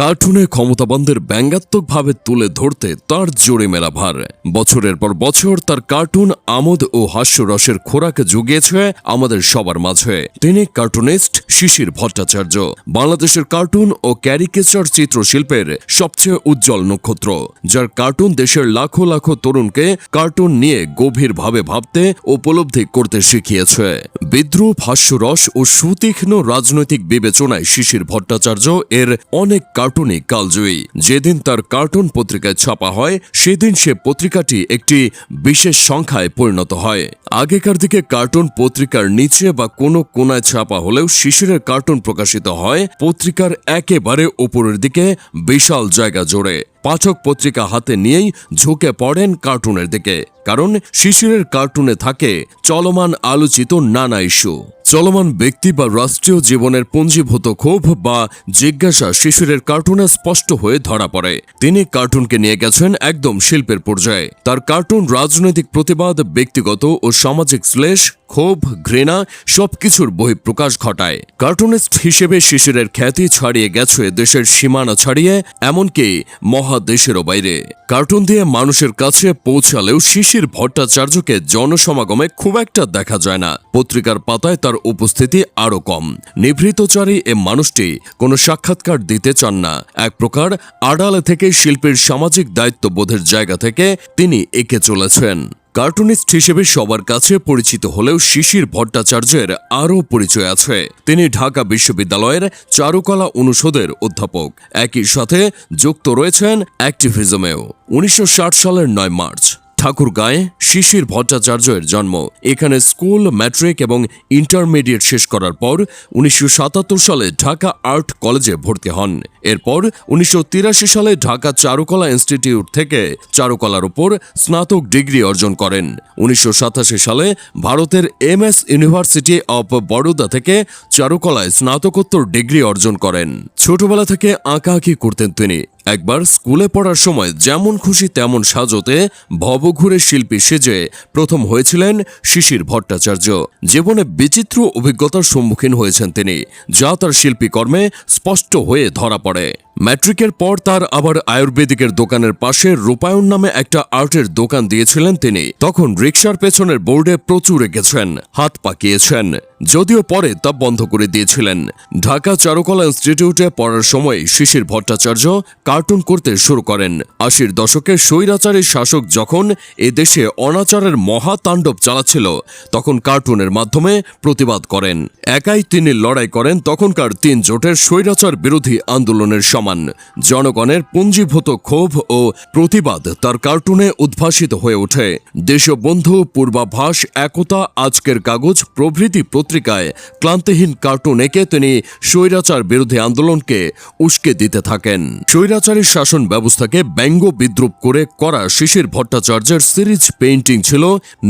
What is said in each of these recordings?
কার্টুনে ক্ষমতাবানদের ব্যঙ্গাত্মকভাবে তুলে ধরতে তার জোরে মেলা ভার। বছরের পর বছর তার কার্টুন আমোদ ও হাস্যরসের খোরাকে জুগিয়েছে আমাদের সবার মাঝে। তিনি কার্টুনিস্ট শিশির ভট্টাচার্য। বাংলাদেশের কার্টুন ও ক্যারিকেচার চিত্রশিল্পের সবচেয়ে উজ্জ্বল নক্ষত্র, যার কার্টুন দেশের লাখো লাখো তরুণকে কার্টুন নিয়ে গভীরভাবে ভাবতে উপলব্ধি করতে শিখিয়েছে। বিদ্রুপ, হাস্যরস ও সুতীক্ষ্ণ রাজনৈতিক বিবেচনায় শিশির ভট্টাচার্য এর অনেক কার্টুনই কালজয়ী। যেদিন তার কার্টুন পত্রিকায় ছাপা হয়, সেদিন সে পত্রিকাটি একটি বিশেষ সংখ্যায় পরিণত হয়। আগেকার দিকে কার্টুন পত্রিকার নিচে বা কোনো কোনায় ছাপা হলেও শিশিরের কার্টুন প্রকাশিত হয় পত্রিকার একেবারে উপরের দিকে বিশাল জায়গা জোড়ে। পাঠক পত্রিকা হাতে নিয়েই ঝুঁকে পড়েন কার্টুনের দিকে। কারণ শিশিরের কার্টুনে থাকে চলমান আলোচিত নানা ইস্যু। চলমান ব্যক্তি বা রাষ্ট্রীয় জীবনের পুঞ্জীভূত ক্ষোভ বা জিজ্ঞাসা শিশিরের কার্টুনে স্পষ্ট হয়ে ধরা পড়ে। তিনি কার্টুনকে নিয়ে গেছেন একদম শিল্পের পর্যায়ে। তার কার্টুন রাজনৈতিক প্রতিবাদ, ব্যক্তিগত ও সামাজিক শ্লেষ ক্ষোভ, ঘৃণা সবকিছুর বহিঃপ্রকাশ ঘটায়। কার্টুনিস্ট হিসেবে শিশিরের খ্যাতি ছাড়িয়ে গেছে দেশের সীমানা ছাড়িয়ে, এমনকি মহাদেশেরও বাইরে। কার্টুন দিয়ে মানুষের কাছে পৌঁছালেও শিশির ভট্টাচার্যকে জনসমাগমে খুব একটা দেখা যায় না। পত্রিকার পাতায় তার উপস্থিতি আরও কম। নিভৃতচারী এ মানুষটি কোনো সাক্ষাৎকার দিতে চান না। এক প্রকার আড়ালে থেকে শিল্পীর সামাজিক দায়িত্ববোধের জায়গা থেকে তিনি এঁকে চলেছেন। কার্টুনিস্ট হিসেবে সবার কাছে পরিচিত হলেও শিশির ভট্টাচার্যের আরও পরিচয় আছে। তিনি ঢাকা বিশ্ববিদ্যালয়ের চারুকলা অনুষদের অধ্যাপক। একই সাথে যুক্ত রয়েছেন অ্যাক্টিভিজমেও। উনিশশো ষাট সালের নয় মার্চ। ঠাকুরগাঁয়ে শিশির ভট্টাচার্যের জন্ম। এখানে স্কুল, ম্যাট্রিক এবং ইন্টারমিডিয়েট শেষ করার পর উনিশশো সাতাত্তর সালে ঢাকা আর্ট কলেজে ভর্তি হন। এরপর উনিশশো তিরাশি সালে ঢাকা চারুকলা ইনস্টিটিউট থেকে চারুকলার উপর স্নাতক ডিগ্রি অর্জন করেন। উনিশশো সাতাশি সালে ভারতের M S university of Baroda থেকে চারুকলায় স্নাতকোত্তর ডিগ্রি অর্জন করেন। ছোটবেলা থেকে আঁকাআঁকি করতেন তিনি। একবার স্কুলে পড়ার সময় যেমন খুশি তেমন সাজতে ভবঘুরে শিল্পী সেজে প্রথম হয়েছিলেন শিশির ভট্টাচার্য। জীবনে বিচিত্র অভিজ্ঞতার সম্মুখীন হয়েছেন তিনি, যা তার শিল্পী কর্মে স্পষ্ট হয়ে ধরা পড়ে। ম্যাট্রিকের পর তার আবার আয়ুর্বেদিকের দোকানের পাশে রূপায়ণ নামে একটা আর্টের দোকান দিয়েছিলেন তিনি। তখন রিক্সার পেছনের বোর্ডে প্রচুর এঁকেছেন হাত পাকিয়েছেন, যদিও পরে তা বন্ধ করে দিয়েছিলেন। ঢাকা চারুকলা ইনস্টিটিউটে পড়ার সময় শিশির ভট্টাচার্য কার্টুন করতে শুরু করেন। আশির দশকে স্বৈরাচারী শাসক যখন এ দেশে অনাচারের মহাতাণ্ডব চালাচ্ছিল, তখন কার্টুনের মাধ্যমে প্রতিবাদ করেন। একাই তিনি লড়াই করেন, তখনকার তিন জোটের স্বৈরাচার বিরোধী আন্দোলনের সমান জনগণের পুঞ্জীভূত ক্ষোভ ও প্রতিবাদ তার কার্টুনে উদ্ভাসিত হয়ে ওঠে। দেশবন্ধু পূর্বাভাস, একতা, আজকের কাগজ, প্রভৃতি পত্রিকায় ক্লান্তিহীন কার্টুন এঁকে তিনি স্বৈরাচার বিরোধী আন্দোলনকে উস্কে দিতে থাকেন। স্বৈরাচারী শাসন ব্যবস্থাকে ব্যঙ্গ বিদ্রুপ করে করা শিশির ভট্টাচার্যের সিরিজ পেইন্টিং ছিল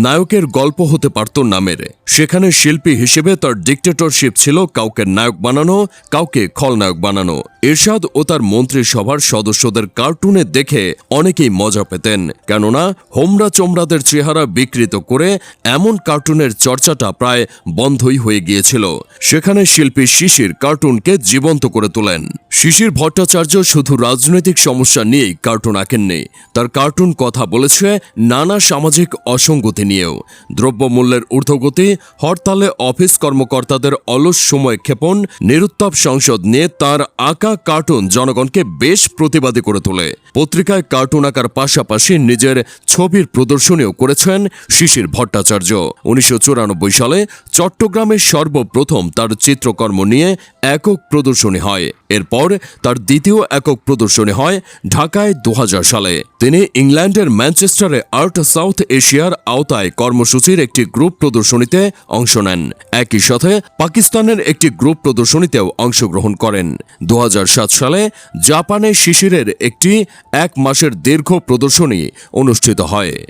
নায়কের গল্প হতে পারত নামের। সেখানে শিল্পী হিসেবে তার ডিক্টেটরশিপ ছিল কাউকে নায়ক বানানো, কাউকে খলনায়ক বানানো। এরশাদ ও তার মন্ত্রিসভার সদস্যদের কার্টুনে দেখে অনেকেই মজা পেতেন। কেননা হোমরা চোমরাদের চেহারা বিকৃত করে এমন কার্টুনের চর্চাটা প্রায় বন্ধই হয়ে গিয়েছিল। সেখানে শিল্পী শিশির কার্টুনকে জীবন্ত করে তোলেন। শিশির ভট্টাচার্য শুধু রাজনৈতিক সমস্যা নিয়েই কার্টুন আঁকেননি। তার কার্টুন কথা বলেছে নানা সামাজিক অসঙ্গতি নিয়েও। দ্রব্যমূল্যের ঊর্ধ্বগতি, হরতালে অফিস কর্মকর্তাদের অলস সময় ক্ষেপণ, নিরুত্তাপ সংসদ নিয়ে তার আঁকা কার্টুন জনগণকে বেশ প্রতিবাদী করে তোলে। পত্রিকায় কার্টুন আঁকার পাশাপাশি নিজের ছবির প্রদর্শনীও করেছেন শিশির ভট্টাচার্য। উনিশশো চুরানব্বই সালে চট্টগ্রামে সর্বপ্রথম তার চিত্রকর্ম নিয়ে একক প্রদর্শনী হয়। এরপর তার দ্বিতীয় একক প্রদর্শনী হয় ঢাকায় দু সালে। তিনি ইংল্যান্ডের ম্যানচেস্টারে আর্ট সাউথ এশিয়ার আওতায় কর্মসূচির একটি গ্রুপ প্রদর্শনীতে অংশ নেন। একই সাথে পাকিস্তানের একটি গ্রুপ প্রদর্শনীতেও অংশগ্রহণ করেন। দুহাজার সাত সালে জাপানে শিশিরের একটি এক মাসের দীর্ঘ প্রদর্শনী অনুষ্ঠিত হয়।